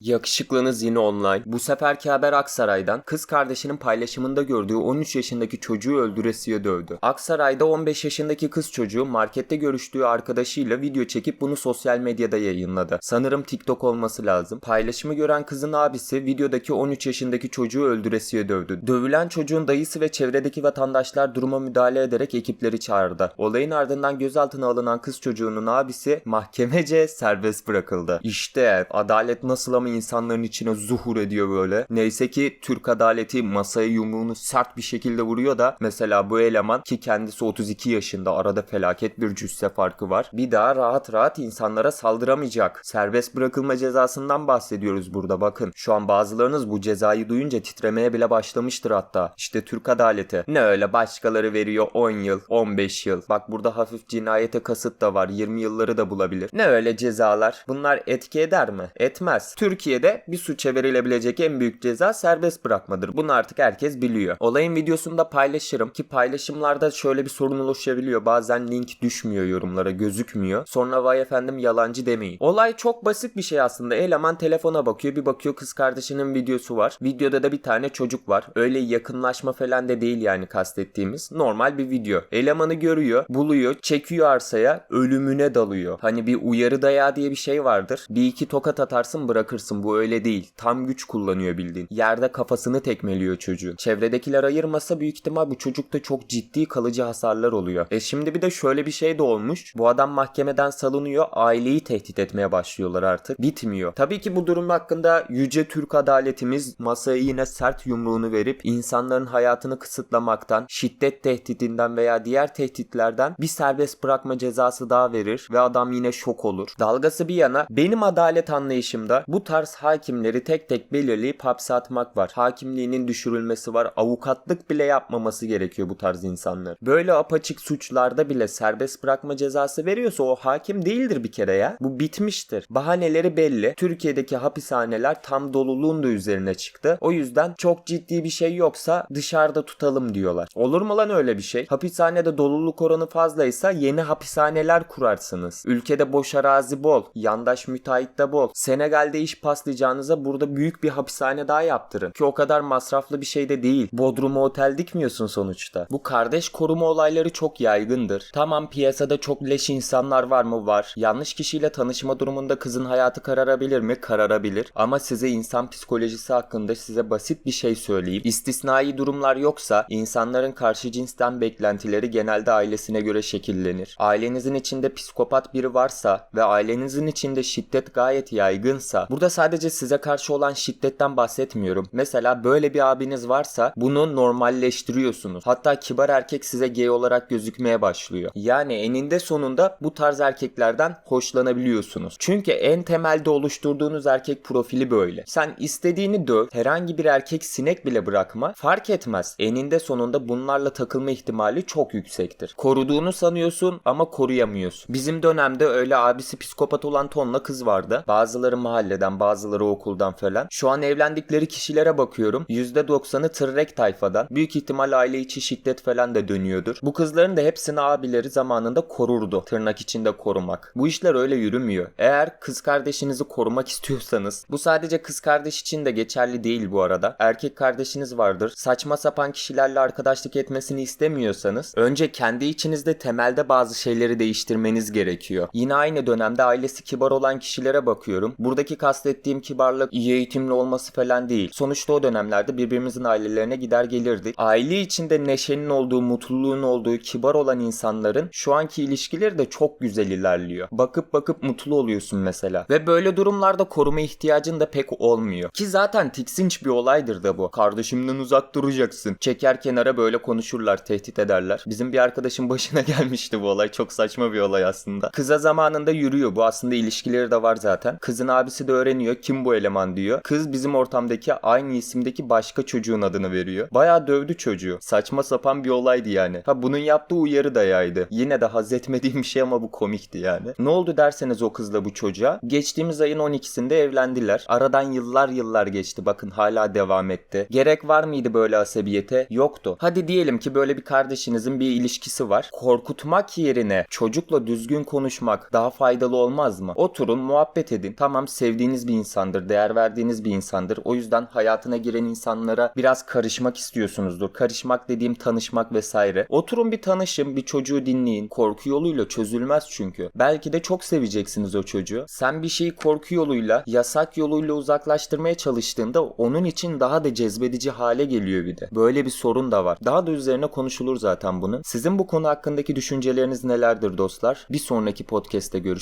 Yakışıklınız yine online. Bu seferki haber Aksaray'dan. Kız kardeşinin paylaşımında gördüğü 13 yaşındaki çocuğu öldüresiye dövdü. Aksaray'da 15 yaşındaki kız çocuğu markette görüştüğü arkadaşıyla video çekip bunu sosyal medyada yayınladı. Sanırım TikTok olması lazım. Paylaşımı gören kızın abisi videodaki 13 yaşındaki çocuğu öldüresiye dövdü. Dövülen çocuğun dayısı ve çevredeki vatandaşlar duruma müdahale ederek ekipleri çağırdı. Olayın ardından gözaltına alınan kız çocuğunun abisi mahkemece serbest bırakıldı. İşte adalet nasıl ama insanların içine zuhur ediyor böyle. Neyse ki Türk adaleti masaya yumruğunu sert bir şekilde vuruyor da mesela bu eleman ki kendisi 32 yaşında arada felaket bir cüsse farkı var. Bir daha rahat rahat insanlara saldıramayacak. Serbest bırakılma cezasından bahsediyoruz burada bakın. Şu an bazılarınız bu cezayı duyunca titremeye bile başlamıştır hatta. İşte Türk adaleti. Ne öyle başkaları veriyor 10 yıl, 15 yıl. Bak burada hafif cinayete kasıt da var. 20 yılları da bulabilir. Ne öyle cezalar? Bunlar etki eder mi? Etmez. Türkiye'de bir suça verilebilecek en büyük ceza serbest bırakmadır. Bunu artık herkes biliyor. Olayın videosunu da paylaşırım ki paylaşımlarda şöyle bir sorun oluşabiliyor. Bazen link düşmüyor yorumlara, gözükmüyor. Sonra vay efendim yalancı demeyin. Olay çok basit bir şey aslında. Eleman telefona bakıyor, bir bakıyor kız kardeşinin videosu var. Videoda da bir tane çocuk var. Öyle yakınlaşma falan da değil yani kastettiğimiz. Normal bir video. Elemanı görüyor, buluyor, çekiyor arsaya, ölümüne dalıyor. Hani bir uyarı dayağı diye bir şey vardır. Bir iki tokat atarsın bırakırsın. Bu öyle değil. Tam güç kullanıyor bildiğin. Yerde kafasını tekmeliyor çocuğun. Çevredekiler ayırmasa büyük ihtimal bu çocukta çok ciddi kalıcı hasarlar oluyor. E şimdi bir de şöyle bir şey de olmuş. Bu adam mahkemeden salınıyor. Aileyi tehdit etmeye başlıyorlar artık. Bitmiyor. Tabii ki bu durum hakkında yüce Türk adaletimiz masaya yine sert yumruğunu verip insanların hayatını kısıtlamaktan, şiddet tehdidinden veya diğer tehditlerden bir serbest bırakma cezası daha verir ve adam yine şok olur. Dalgası bir yana benim adalet anlayışımda bu tarz hakimleri tek tek belirleyip hapse atmak var. Hakimliğinin düşürülmesi var. Avukatlık bile yapmaması gerekiyor bu tarz insanlar. Böyle apaçık suçlarda bile serbest bırakma cezası veriyorsa o hakim değildir bir kere ya. Bu bitmiştir. Bahaneleri belli. Türkiye'deki hapishaneler tam doluluğun da üzerine çıktı. O yüzden çok ciddi bir şey yoksa dışarıda tutalım diyorlar. Olur mu lan öyle bir şey? Hapishanede doluluk oranı fazlaysa yeni hapishaneler kurarsınız. Ülkede boş arazi bol. Yandaş müteahhit de bol. Senegal'de iş paslayacağınıza burada büyük bir hapishane daha yaptırın. Ki o kadar masraflı bir şey de değil. Bodrum'a otel dikmiyorsun sonuçta. Bu kardeş koruma olayları çok yaygındır. Tamam piyasada çok leş insanlar var mı? Var. Yanlış kişiyle tanışma durumunda kızın hayatı kararabilir mi? Kararabilir. Ama size insan psikolojisi hakkında size basit bir şey söyleyeyim. İstisnai durumlar yoksa insanların karşı cinsten beklentileri genelde ailesine göre şekillenir. Ailenizin içinde psikopat biri varsa ve ailenizin içinde şiddet gayet yaygınsa burada sadece size karşı olan şiddetten bahsetmiyorum. Mesela böyle bir abiniz varsa bunu normalleştiriyorsunuz. Hatta kibar erkek size gay olarak gözükmeye başlıyor. Yani eninde sonunda bu tarz erkeklerden hoşlanabiliyorsunuz. Çünkü en temelde oluşturduğunuz erkek profili böyle. Sen istediğini döv, herhangi bir erkek sinek bile bırakma fark etmez. Eninde sonunda bunlarla takılma ihtimali çok yüksektir. Koruduğunu sanıyorsun ama koruyamıyorsun. Bizim dönemde öyle abisi psikopat olan tonla kız vardı. Bazıları mahalleden, bazıları okuldan falan. Şu an evlendikleri kişilere bakıyorum. %90'ı tırrek tayfadan. Büyük ihtimal aile içi şiddet falan da dönüyordur. Bu kızların da hepsini abileri zamanında korurdu. Tırnak içinde korumak. Bu işler öyle yürümüyor. Eğer kız kardeşinizi korumak istiyorsanız bu sadece kız kardeş için de geçerli değil bu arada. Erkek kardeşiniz vardır. Saçma sapan kişilerle arkadaşlık etmesini istemiyorsanız önce kendi içinizde temelde bazı şeyleri değiştirmeniz gerekiyor. Yine aynı dönemde ailesi kibar olan kişilere bakıyorum. Buradaki kastettiğim kibarlık iyi eğitimli olması falan değil. Sonuçta o dönemlerde birbirimizin ailelerine gider gelirdik. Aile içinde neşenin olduğu, mutluluğun olduğu, kibar olan insanların şu anki ilişkileri de çok güzel ilerliyor. Bakıp bakıp mutlu oluyorsun mesela. Ve böyle durumlarda koruma ihtiyacın da pek olmuyor. Ki zaten tiksinç bir olaydır da bu. Kardeşimden uzak duracaksın. Çeker kenara böyle konuşurlar, tehdit ederler. Bizim bir arkadaşın başına gelmişti bu olay. Çok saçma bir olay aslında. Kıza zamanında yürüyor. Bu aslında ilişkileri de var zaten. Kızın abisi de öğreniyor. Kim bu eleman diyor. Kız bizim ortamdaki aynı isimdeki başka çocuğun adını veriyor. Bayağı dövdü çocuğu. Saçma sapan bir olaydı yani. Ha bunun yaptığı uyarı dayaydı. Yine de haz etmediğim bir şey ama bu komikti yani. Ne oldu derseniz o kızla bu çocuğa. Geçtiğimiz ayın 12'sinde evlendiler. Aradan yıllar yıllar geçti. Bakın hala devam etti. Gerek var mıydı böyle asabiyete? Yoktu. Hadi diyelim ki böyle bir kardeşinizin bir ilişkisi var. Korkutmak yerine çocukla düzgün konuşmak daha faydalı olmaz mı? Oturun muhabbet edin. Tamam sevdiğiniz bir insandır, değer verdiğiniz bir insandır. O yüzden hayatına giren insanlara biraz karışmak istiyorsunuzdur. Karışmak dediğim tanışmak vesaire. Oturun bir tanışın, bir çocuğu dinleyin. Korku yoluyla çözülmez çünkü. Belki de çok seveceksiniz o çocuğu. Sen bir şeyi korku yoluyla, yasak yoluyla uzaklaştırmaya çalıştığında onun için daha da cezbedici hale geliyor bir de. Böyle bir sorun da var. Daha da üzerine konuşulur zaten bunun. Sizin bu konu hakkındaki düşünceleriniz nelerdir dostlar? Bir sonraki podcast'te görüşmek